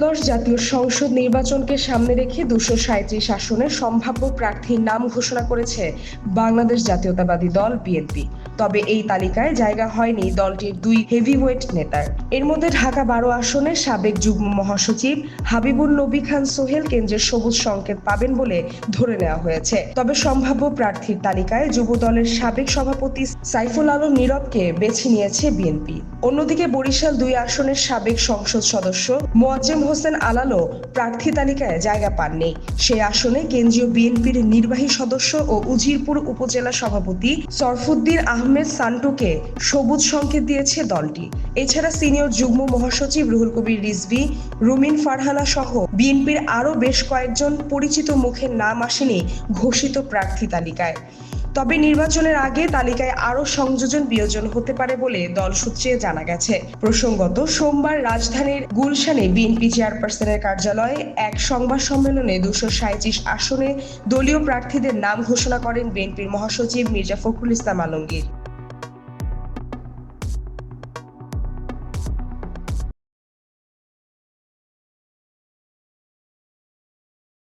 ত্রয়োদশ জাতীয় সংসদ নির্বাচনকে সামনে রেখে দুশো সাঁত্রিশ আসনের সম্ভাব্য প্রার্থীর নাম ঘোষণা করেছে বাংলাদেশ জাতীয়তাবাদী দল বিএনপি। তবে এই তালিকায় জায়গা হয়নি দলটির দুই হেভিওয়েট নেতার। এর মধ্যে ঢাকা বারো আসনের সাবেক যুগ্ম মহাসচিব হাবিবুল নবী খান সোহেল কেন্দ্রের সবুজ সংকেত পাবেন বলে ধরে নেওয়া হয়েছে। তবে সম্ভাব্য প্রার্থীর তালিকায় যুব দলের সাবেক সভাপতি সাইফুল আলম নীরবকে বেছে নিয়েছে বিএনপি। অন্যদিকে বরিশাল দুই আসনের সাবেক সংসদ সদস্য মোয়াজ্জেম হোসেন আলালো প্রার্থী তালিকায় জায়গা পাননি। সেই আসনে কেন্দ্রীয় বিএনপির নির্বাহী সদস্য ও উজিরপুর উপজেলা সভাপতি সরফুদ্দিন আহমেদ সান্টুকে সবুজ সংকেত দিয়েছে দলটি। এছাড়া সিনিয়র যুগ্ম মহাসচিব রুহুল কবির রিজভি, রুমিন ফারহানা সহ বিএনপির আরও বেশ কয়েকজন পরিচিত মুখের নাম আসেনি ঘোষিত প্রার্থী তালিকায়। তবে নির্বাচনের আগে তালিকায় আরও সংযোজন বিয়োজন হতে পারে বলে দল সূত্রে জানা গেছে। প্রসঙ্গত, সোমবার রাজধানীর গুলশানে বিএনপি চেয়ারপারসনের কার্যালয়ে এক সংবাদ সম্মেলনে দুশো সাঁত্রিশ আসনে দলীয় প্রার্থীদের নাম ঘোষণা করেন বিএনপির মহাসচিব মির্জা ফখরুল ইসলাম আলমগীর।